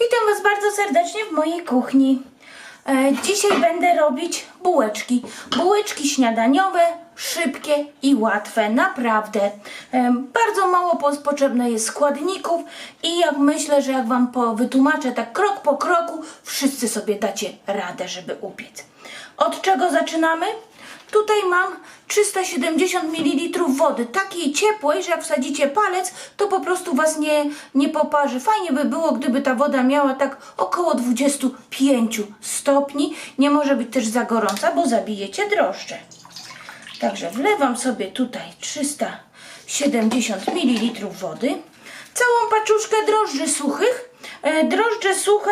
Witam Was bardzo serdecznie w mojej kuchni. E, dzisiaj będę robić bułeczki. Bułeczki śniadaniowe, szybkie i łatwe, naprawdę. E, bardzo mało potrzebne jest składników i jak myślę, że jak Wam wytłumaczę tak krok po kroku, wszyscy sobie dacie radę, żeby upiec. Od czego zaczynamy? Tutaj mam 370 ml wody, takiej ciepłej, że jak wsadzicie palec, to po prostu Was nie, nie poparzy. Fajnie by było, gdyby ta woda miała tak około 25 stopni. Nie może być też za gorąca, bo zabijecie drożdże. Także wlewam sobie tutaj 370 ml wody, całą paczuszkę drożdży suchych. E, Drożdże suche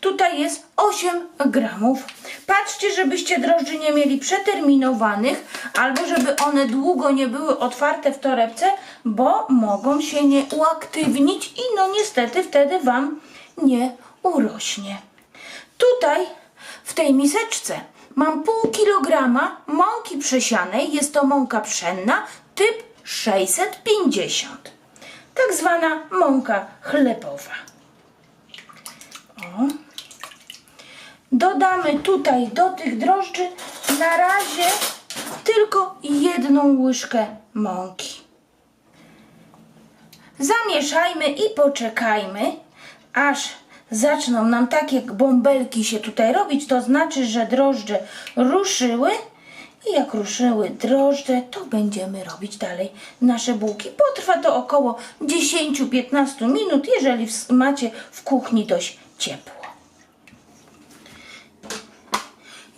tutaj jest 8 gramów. Patrzcie, żebyście drożdży nie mieli przeterminowanych, albo żeby one długo nie były otwarte w torebce, bo mogą się nie uaktywnić i no niestety wtedy Wam nie urośnie. Tutaj w tej miseczce mam pół kilograma mąki przesianej. Jest to mąka pszenna typ 650. Tak zwana mąka chlebowa. O. Dodamy tutaj do tych drożdży na razie tylko jedną łyżkę mąki. Zamieszajmy i poczekajmy, aż zaczną nam takie bąbelki się tutaj robić. To znaczy, że drożdże ruszyły. I jak ruszyły drożdże, to będziemy robić dalej nasze bułki. Potrwa to około 10-15 minut, jeżeli macie w kuchni dość ciepło.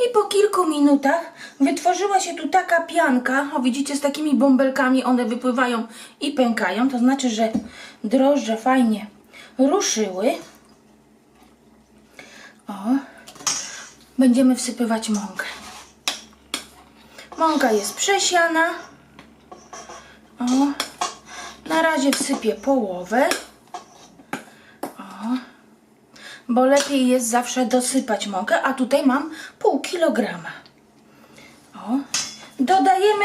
I po kilku minutach wytworzyła się tu taka pianka. O, widzicie, z takimi bąbelkami one wypływają i pękają. To znaczy, że drożdże fajnie ruszyły. O, będziemy wsypywać mąkę. Mąka jest przesiana. O, na razie wsypię połowę. Bo lepiej jest zawsze dosypać mąkę, a tutaj mam pół kilograma. O. Dodajemy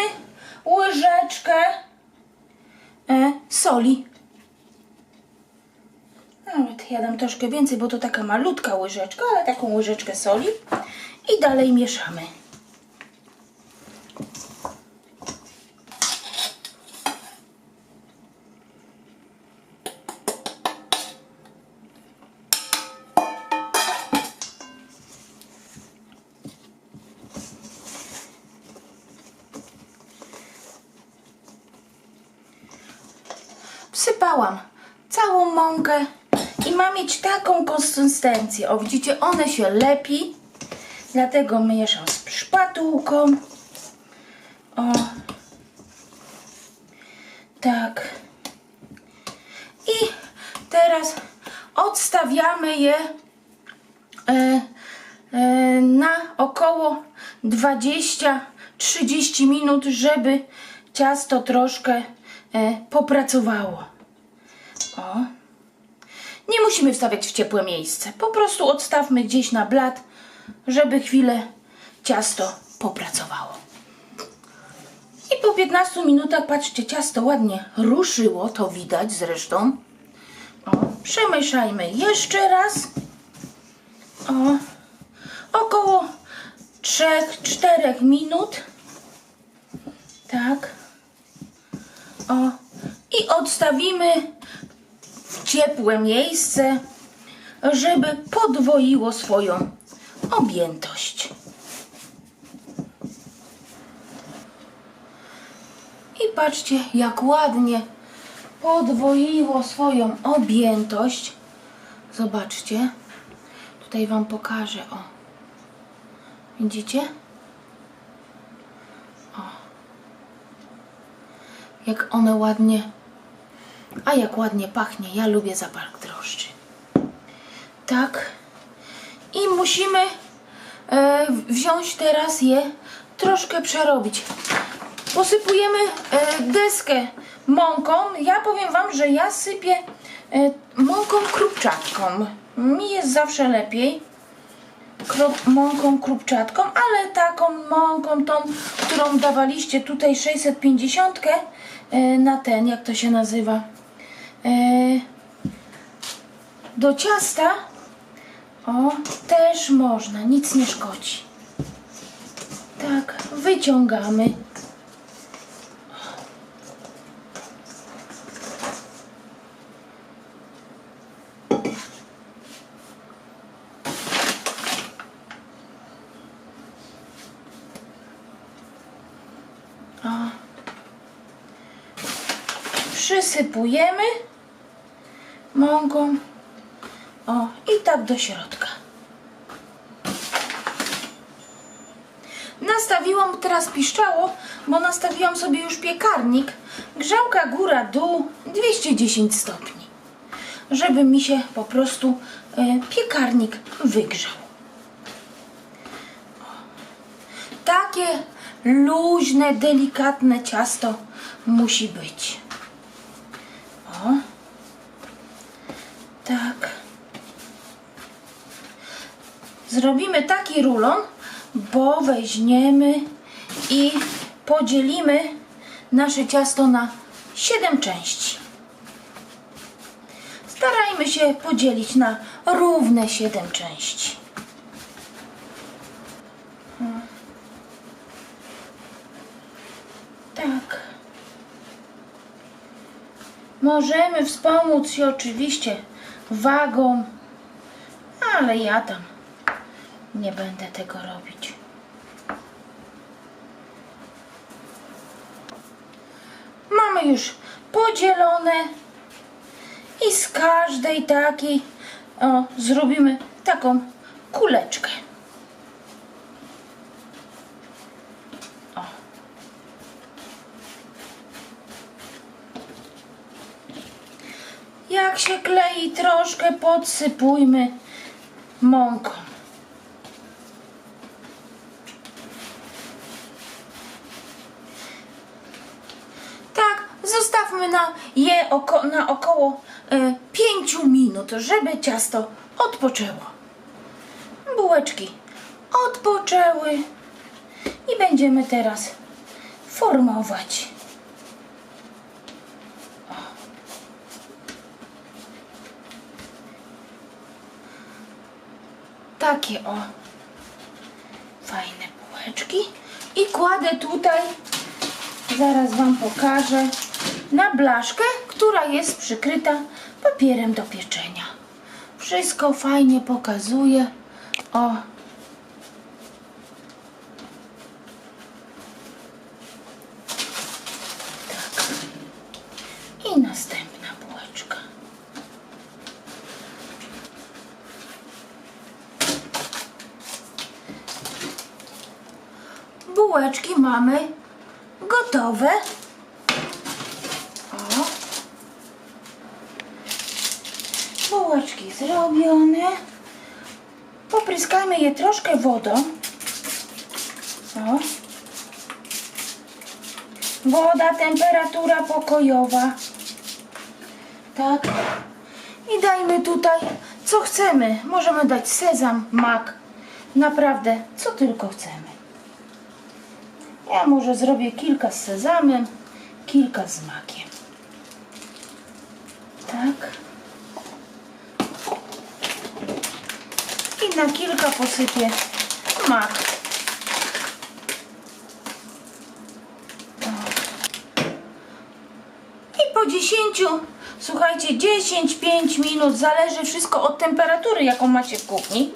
łyżeczkę e, soli. Nawet ja dam troszkę więcej, bo to taka malutka łyżeczka, ale taką łyżeczkę soli i dalej mieszamy. Wsypałam całą mąkę i ma mieć taką konsystencję. O, widzicie, one się lepi, dlatego mieszam z szpatułką. O, tak. I teraz odstawiamy je e, e, na około 20-30 minut, żeby ciasto troszkę popracowało. O. Nie musimy wstawiać w ciepłe miejsce. Po prostu odstawmy gdzieś na blat, żeby chwilę ciasto popracowało. I po 15 minutach, patrzcie, ciasto ładnie ruszyło, to widać zresztą. O, przemieszajmy jeszcze raz. O, około 3-4 minut. Tak. O, i odstawimy w ciepłe miejsce, żeby podwoiło swoją objętość. I patrzcie, jak ładnie podwoiło swoją objętość. Zobaczcie. Tutaj Wam pokażę. O. Widzicie? Jak one ładnie. A jak ładnie pachnie. Ja lubię zapach drożdży. Tak. I musimy e, wziąć teraz je, troszkę przerobić. Posypujemy e, deskę mąką. Ja powiem Wam, że ja sypię e, mąką krupczatką. Mi jest zawsze lepiej krop, mąką krupczatką, ale taką mąką tą, którą dawaliście tutaj 650 e, na ten, jak to się nazywa, e, do ciasta O, też można, nic nie szkodzi. Tak, wyciągamy. Przysypujemy mąką. O, i tak do środka. Nastawiłam, teraz piszczało, bo nastawiłam sobie już piekarnik. Grzałka góra, dół, 210 stopni. Żeby mi się po prostu e, piekarnik wygrzał. Takie luźne, delikatne ciasto musi być. Tak. Zrobimy taki rulon, bo weźmiemy i podzielimy nasze ciasto na 7 części. Starajmy się podzielić na równe 7 części. Hmm. Tak. Możemy wspomóc się oczywiście wagą, ale ja tam nie będę tego robić. Mamy już podzielone i z każdej takiej o, zrobimy taką kuleczkę. O. Jak się klei, troszkę podsypujmy mąką. Tak, zostawmy na je oko, na około e, 5 minut, żeby ciasto odpoczęło. Bułeczki odpoczęły i będziemy teraz formować. Takie o fajne bułeczki i kładę tutaj zaraz wam pokażę na blaszkę, która jest przykryta papierem do pieczenia. Wszystko fajnie pokazuje. O. Tak. I następna bułeczka. Bułeczki mamy gotowe. O. Bułeczki zrobione. Popryskajmy je troszkę wodą. O. Woda, temperatura pokojowa. Tak. I dajmy tutaj co chcemy. Możemy dać sezam, mak. Naprawdę, co tylko chcemy. Ja może zrobię kilka z sezamem, kilka z makiem. Tak. I na kilka posypię mak. I po 10, słuchajcie, 10-5 minut, zależy wszystko od temperatury, jaką macie w kuchni.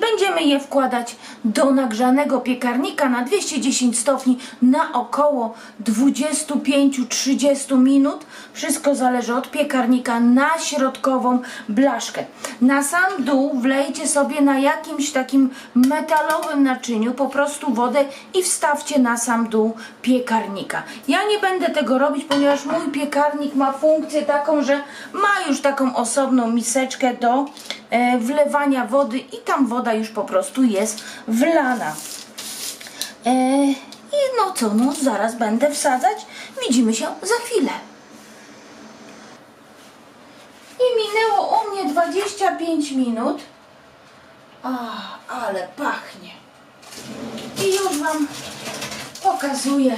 Będziemy je wkładać do nagrzanego piekarnika na 210 stopni na około 25-30 minut. Wszystko zależy od piekarnika na środkową blaszkę. Na sam dół wlejcie sobie na jakimś takim metalowym naczyniu po prostu wodę i wstawcie na sam dół piekarnika. Ja nie będę tego robić, ponieważ mój piekarnik ma funkcję taką, że ma już taką osobną miseczkę do wlewania wody i tam woda już po prostu jest wlana. E, I no co, no zaraz będę wsadzać. Widzimy się za chwilę. I minęło u mnie 25 minut. A, ale pachnie. I już Wam pokazuję,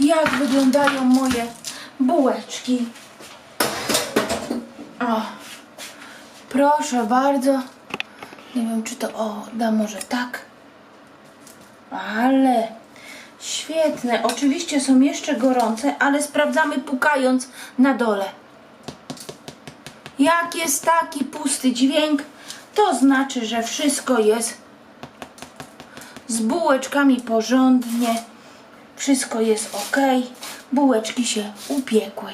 jak wyglądają moje bułeczki. O, proszę bardzo, Nie wiem, czy to. O, da może tak. Ale świetne. Oczywiście są jeszcze gorące, ale sprawdzamy pukając na dole. Jak jest taki pusty dźwięk, to znaczy, że wszystko jest z bułeczkami porządnie. Wszystko jest ok. Bułeczki się upiekły.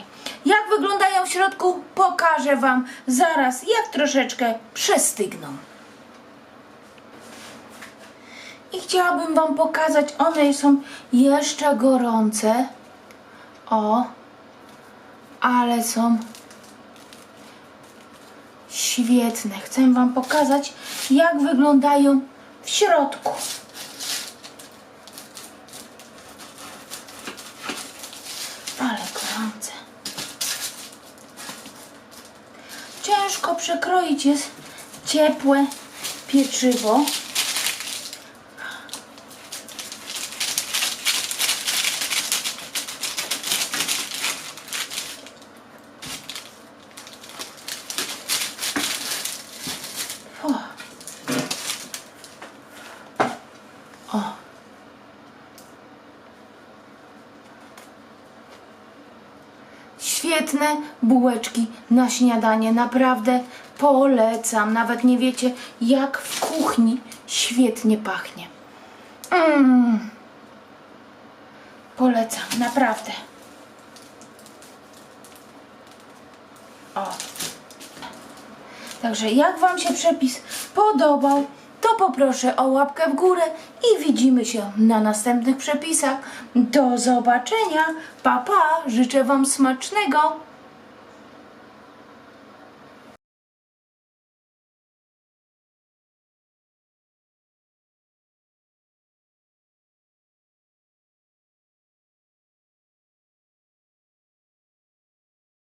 Wyglądają w środku, pokażę Wam zaraz, jak troszeczkę przestygną. I chciałabym Wam pokazać, one są jeszcze gorące. O, ale są świetne. Chcę Wam pokazać, jak wyglądają w środku. Ale gorące. Przekroić jest ciepłe pieczywo. Świetne bułeczki na śniadanie. Naprawdę polecam. Nawet nie wiecie, jak w kuchni świetnie pachnie. Mm. Polecam, naprawdę. O. Także jak Wam się przepis podobał, to poproszę o łapkę w górę i widzimy się na następnych przepisach. Do zobaczenia. Pa, pa. Życzę Wam smacznego.